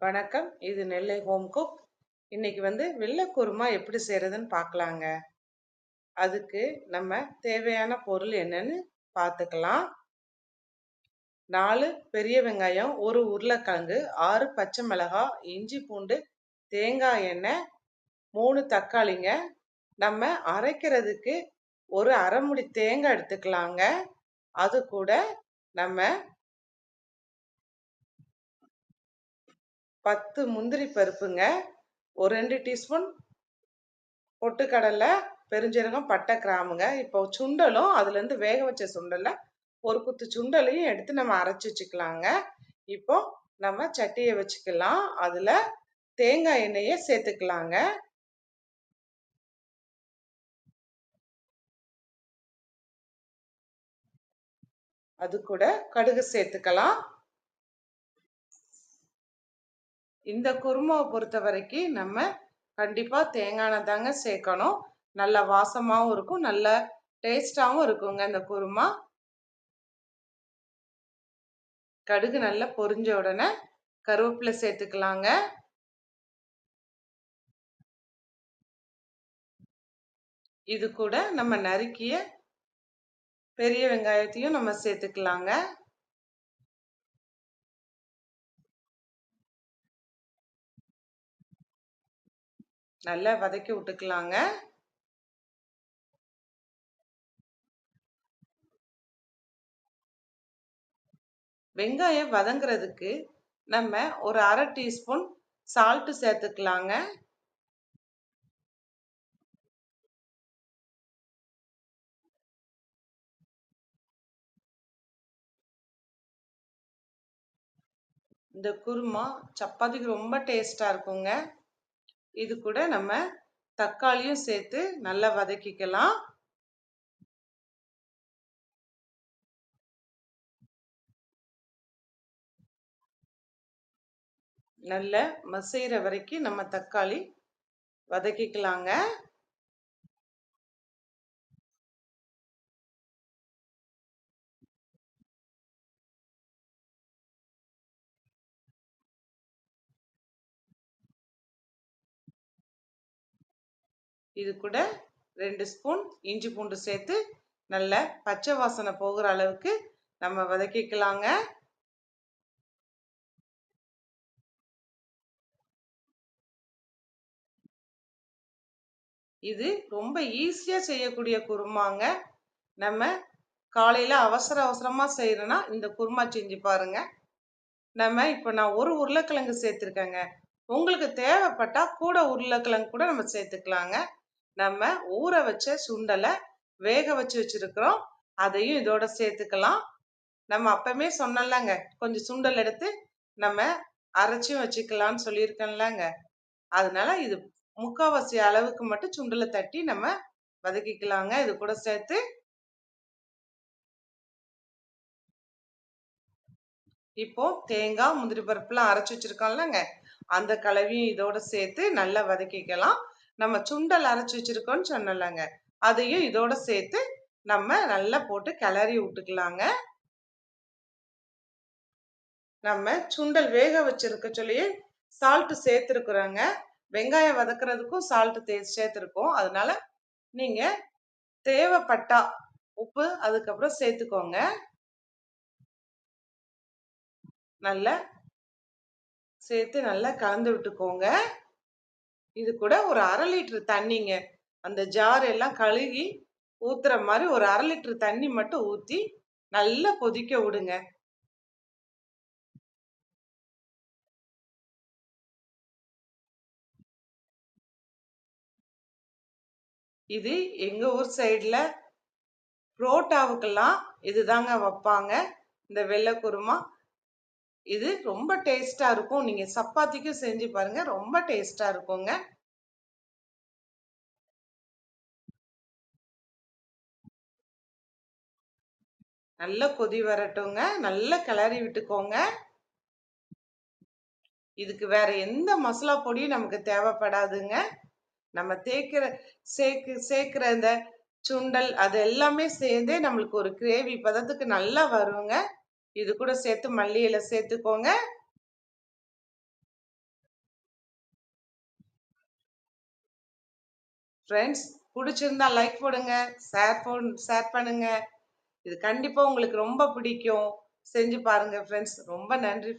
வணக்கம். இது நெல்லை home cook. இன்னைக்கு வந்து வெள்ளை குருமா எப்படி செய்யறதுன்னு பார்க்கலாங்க அதுக்கு நம்ம தேவையான பொருள் என்னன்னு பார்த்துக்கலாம் நாலு பெரிய வெங்காயம் ஒரு உருளைக்கிழங்கு ஆறு பச்சை மிளகாய் இஞ்சி பூண்டு தேங்காய் எண்ணெய் மூணு தக்காளிங்க. நம்ம அரைக்கிறதுக்கு ஒரு அரைமுடி தேங்காய் எடுத்துக்கலாங்க. அது கூட நம்ம பத்து முந்திரி பருப்புங்க ஒரு ரெண்டு டீஸ்பூன் பொட்டுக்கடலை பெருஞ்சீரகம் பட்டை கிராமுங்க. இப்போ சுண்டலும் அதுலேருந்து வேக வச்ச சுண்டலை ஒரு குத்து சுண்டலையும் எடுத்து நம்ம அரைச்சி வச்சுக்கலாங்க. இப்போ நம்ம சட்டியை வச்சுக்கலாம். அதில் தேங்காய் எண்ணெயை சேர்த்துக்கலாங்க. அது கூட கடுகு சேர்த்துக்கலாம். இந்த குருமாவை பொறுத்த வரைக்கும் நம்ம கண்டிப்பாக தேங்காய் தாங்க சேர்க்கணும். நல்ல வாசமாகவும் இருக்கும் நல்ல டேஸ்டாகவும் இருக்குங்க இந்த குருமா. கடுகு நல்லா பொரிஞ்ச உடனே கருவேப்பிலை சேர்த்துக்கலாங்க. இது கூட நம்ம நறுக்கிய பெரிய வெங்காயத்தையும் நம்ம சேர்த்துக்கலாங்க. நல்லா வதக்கி விட்டுக்கலாங்க. வெங்காயம் வதங்குறதுக்கு நம்ம ஒரு அரை டீஸ்பூன் சால்ட்டு சேர்த்துக்கலாங்க. இந்த குருமா சப்பாத்திக்கு ரொம்ப டேஸ்டாக இருக்குங்க. இது கூட நம்ம தக்காளியும் சேர்த்து நல்லா வதக்கிக்கலாம். நல்ல மசைகிற வரைக்கும் நம்ம தக்காளி வதக்கிக்கலாங்க. இது கூட ரெண்டு ஸ்பூன் இஞ்சி பூண்டு சேர்த்து நல்ல பச்சை வாசனை போகிற அளவுக்கு நம்ம வதக்கிக்கலாங்க. இது ரொம்ப ஈஸியாக செய்யக்கூடிய குருமாங்க. நம்ம காலையில் அவசர அவசரமாக செய்கிறோன்னா இந்த குருமா செஞ்சு பாருங்க. நம்ம இப்போ நான் ஒரு உருளைக்கிழங்கு சேர்த்துருக்கேங்க. உங்களுக்கு தேவைப்பட்டால் கூட உருளைக்கிழங்கு கூட நம்ம சேர்த்துக்கலாங்க. நம்ம ஊற வச்ச சுண்டலை வேக வச்சு வச்சிருக்கிறோம். அதையும் இதோட சேர்த்துக்கலாம். நம்ம அப்பமே சொன்னலாங்க கொஞ்சம் சுண்டல் எடுத்து நம்ம அரைச்சும் வச்சுக்கலாம்னு சொல்லியிருக்கேன்லங்க. அதனால இது முக்காவாசி அளவுக்கு மட்டும் சுண்டலை தட்டி நம்ம வதக்கிக்கலாங்க. இது கூட சேர்த்து இப்போ தேங்காய் முந்திரி பருப்புலாம் அரைச்சி வச்சிருக்கோம்லங்க. அந்த கலவையும் இதோட சேர்த்து நல்லா வதக்கிக்கலாம். நம்ம சுண்டல் அரைச்சி வச்சிருக்கோம்னு சொன்னலாங்க அதையும் இதோட சேர்த்து நம்ம நல்லா போட்டு கிளறி விட்டுக்கலாங்க. நம்ம சுண்டல் வேக வச்சிருக்க சொல்லி சால்ட்டு சேர்த்துருக்குறோங்க. வெங்காயம் வதக்குறதுக்கும் சால்ட்டு தே சேர்த்துருக்கோம். அதனால நீங்க தேவைப்பட்டா உப்பு அதுக்கப்புறம் சேர்த்துக்கோங்க. நல்லா சேர்த்து நல்லா கலந்து விட்டுக்கோங்க. இது கூட ஒரு அரை லிட்டர் தண்ணிங்க. அந்த ஜார் எல்லாம் கழுகி ஊத்துற மாதிரி ஒரு அரை லிட்டர் தண்ணி மட்டும் ஊத்தி நல்லா கொதிக்க விடுங்க. இது எங்க ஊர் சைடுல புரோட்டாவுக்கெல்லாம் இதுதாங்க வைப்பாங்க. இந்த வெள்ளை குருமா. இது ரொம்ப டேஸ்டா இருக்கும். நீங்க சப்பாத்திக்கும் செஞ்சு பாருங்க ரொம்ப டேஸ்டா இருக்குங்க. நல்ல கொதி வரட்டுங்க. நல்ல கிளறி விட்டுக்கோங்க. இதுக்கு வேற எந்த மசாலா பொடியும் நமக்கு தேவைப்படாதுங்க. நம்ம தேய்க்கிற சேர்க்கு சேர்க்கிற இந்த சுண்டல் அது எல்லாமே சேர்ந்தே நம்மளுக்கு ஒரு கிரேவி பதத்துக்கு நல்லா வருங்க. இது கூட சேர்த்து மல்லி இலை சேர்த்துக்கோங்க. ஃப்ரெண்ட்ஸ் பிடிச்சிருந்தா லைக் போடுங்க ஷேர் போ ஷேர் பண்ணுங்க. இது கண்டிப்பாக உங்களுக்கு ரொம்ப பிடிக்கும். செஞ்சு பாருங்க ஃப்ரெண்ட்ஸ் ரொம்ப நன்றி